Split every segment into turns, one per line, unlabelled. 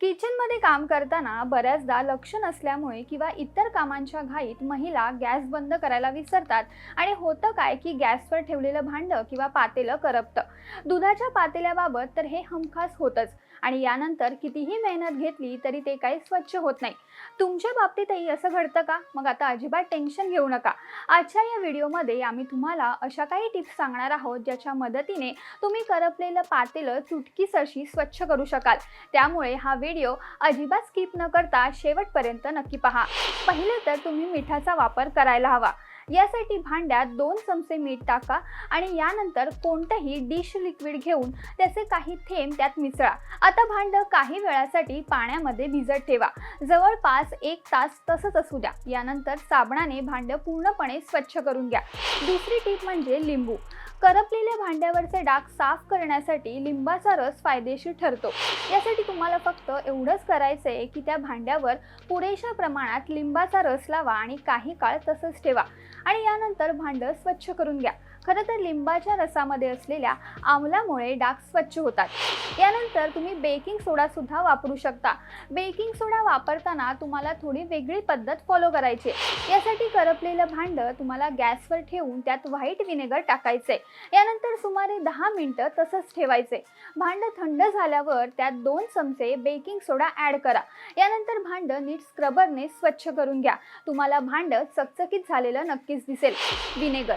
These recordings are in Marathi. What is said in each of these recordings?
किचनमध्ये काम करताना बऱ्याचदा लक्ष नसल्यामुळे किंवा इतर कामांच्या घाईत महिला गॅस बंद करायला विसरतात. आणि होतं काय की गॅसवर ठेवलेलं भांडं किंवा पातेलं करपतं. दुधाच्या पातेल्याबाबत तर हे हमखास होतंच. आणि यानंतर कितीही मेहनत घेतली तरी ते काही स्वच्छ होत नाही. तुमच्या बाबतीतही असं घडतं का? मग आता अजिबात टेन्शन घेऊ नका. आजच्या या व्हिडिओमध्ये आम्ही तुम्हाला अशा काही टिप्स सांगणार आहोत ज्याच्या मदतीने तुम्ही करपलेलं पातेलं चुटकीसरशी स्वच्छ करू शकाल. त्यामुळे हा व्हिडिओ अजिबात स्किप न करता शेवटपर्यंत नक्की पहा. पहिले तर तुम्ही मिठाचा वापर करायला हवा. यासाठी भांड्यात दोन चमचे मीठ टाका आणि यानंतर कोणतंही डिश लिक्विड घेऊन त्याचे काही थेंब त्यात मिसळा. आता भांडं काही वेळासाठी पाण्यामध्ये भिजत ठेवा. जवळपास एक तास तसंच असू द्या. यानंतर साबणाने भांडं पूर्णपणे स्वच्छ करून घ्या. दुसरी टीप म्हणजे लिंबू. करपलेल्या भांड्यावरचे डाग साफ करण्यासाठी लिंबाचा रस फायदेशीर ठरतो. यासाठी तुम्हाला फक्त एवढंच करायचं आहे की त्या भांड्यावर पुरेशा प्रमाणात लिंबाचा रस लावा आणि काही काळ तसंच ठेवा. आणि यानंतर भांडं स्वच्छ करून घ्या. खरं तर लिंबाच्या रसामध्ये असलेल्या आमलामुळे डाग स्वच्छ होतात. यानंतर तुम्ही बेकिंग सोडा सुद्धा वापरू शकता. बेकिंग सोडा वापरताना तुम्हाला थोडी वेगळी पद्धत फॉलो करायची यासाठी करपलेलं भांडं तुम्हाला गॅसवर ठेवून त्यात व्हाईट विनेगर टाकायचे यानंतर सुमारे दहा मिनिटं तसंच ठेवायचे भांडं थंड झाल्यावर त्यात दोन चमचे बेकिंग सोडा ॲड करा. यानंतर भांडं नीट स्क्रबरने स्वच्छ करून घ्या. तुम्हाला भांडं चकचकीत झालेलं नक्कीच दिसेल. विनेगर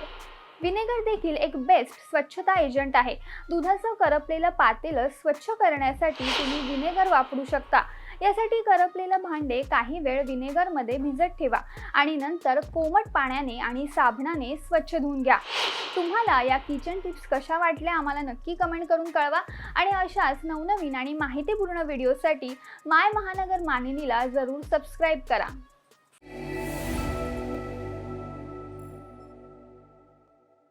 विनेगर देखील एक बेस्ट स्वच्छता एजंट आहे. दुधाचं करपलेलं पातेलं स्वच्छ करण्यासाठी तुम्ही विनेगर वापरू शकता. यासाठी करपलेलं भांडे काही वेळ विनेगरमध्ये भिजत ठेवा आणि नंतर कोमट पाण्याने आणि साबणाने स्वच्छ धुवून घ्या. तुम्हाला या किचन टिप्स कशा वाटल्या आम्हाला नक्की कमेंट करून कळवा आणि अशाच नवनवीन आणि माहितीपूर्ण व्हिडिओसाठी माय महानगर मानिनीला जरूर सबस्क्राईब करा.